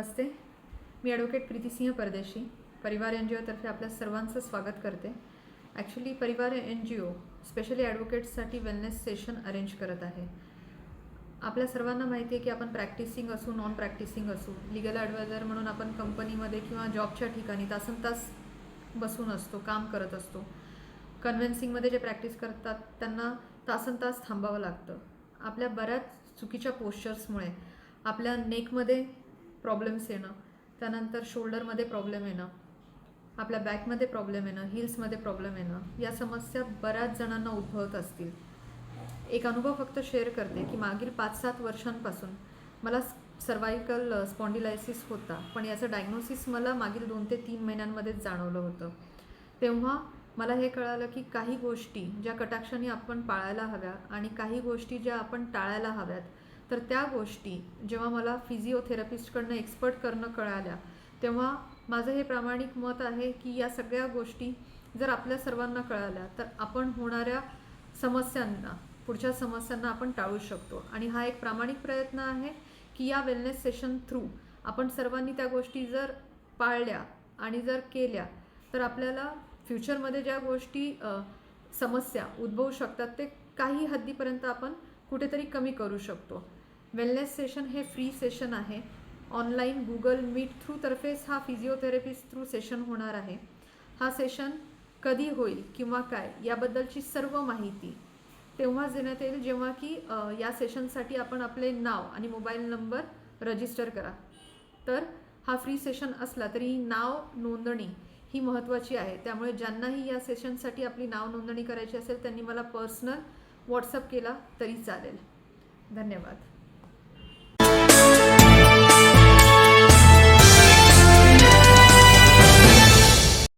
नमस्ते. मी advocate प्रीतीसिंह परदेशी परिवार N जी ओतर्फे आपल्या सर्वांचं स्वागत करते. Actually Parivar N G O specially ॲडव्होकेट्ससाठी wellness session arrange करत आहे. आपल्या सर्वांना माहिती आहे की आपण प्रॅक्टिसिंग असू नॉन प्रॅक्टिसिंग असू लिगल ॲडवायझर म्हणून आपण कंपनीमध्ये किंवा जॉबच्या ठिकाणी तासन तास बसून असतो काम करत असतो. कन्व्हेन्सिंगमध्ये जे प्रॅक्टिस करतात त्यांना तासन तास थांबावं लागतं. आपल्या बऱ्याच चुकीच्या पोश्चर्समुळे आपल्या नेकमध्ये प्रॉब्लेम्स येणं त्यानंतर शोल्डरमध्ये प्रॉब्लेम येणं आपल्या बॅकमध्ये प्रॉब्लेम येणं हिल्समध्ये प्रॉब्लेम येणं या समस्या बऱ्याच जणांना उद्भवत असतील. एक अनुभव फक्त शेअर करते की मागील पाच सात वर्षांपासून मला सर्वायकल स्पॉन्डिलायसिस होता पण याचं डायग्नोसिस मला मागील दोन ते तीन महिन्यांमध्येच जाणवलं होतं. तेव्हा मला हे कळालं की काही गोष्टी ज्या कटाक्षाने आपण पाळायला हव्या आणि काही गोष्टी ज्या आपण टाळायला हव्यात तर त्या गोष्टी जेव्हा मला फिजिओथेरपिस्टकडनं एक्सपर्ट करणं कळाल्या तेव्हा माझं हे प्रामाणिक मत आहे की या सगळ्या गोष्टी जर आपल्या सर्वांना कळाल्या तर आपण होणाऱ्या समस्यांना पुढच्या समस्यांना आपण टाळू शकतो. आणि हा एक प्रामाणिक प्रयत्न आहे की या वेलनेस सेशन थ्रू आपण सर्वांनी त्या गोष्टी जर पाळल्या आणि जर केल्या तर आपल्याला फ्युचरमध्ये ज्या गोष्टी समस्या उद्भवू शकतात ते काही हद्दीपर्यंत आपण कुठेतरी कमी करू शकतो. वेलनेस सेशन हे फ्री सेशन आहे. ऑनलाईन गुगल मीट थ्रू तर्फेच हा फिजिओथेरपिस्ट थ्रू सेशन होणार आहे. हा सेशन कधी होईल किंवा काय याबद्दलची सर्व माहिती तेव्हाच देण्यात येईल जेव्हा की या सेशनसाठी आपण आपले नाव आणि मोबाईल नंबर रजिस्टर करा. तर हा फ्री सेशन असला तरी नाव नोंदणी ही महत्त्वाची आहे. त्यामुळे ज्यांनाही या सेशनसाठी आपली नाव नोंदणी करायची असेल त्यांनी मला पर्सनल व्हॉट्सअप केला तरी चालेल. धन्यवाद.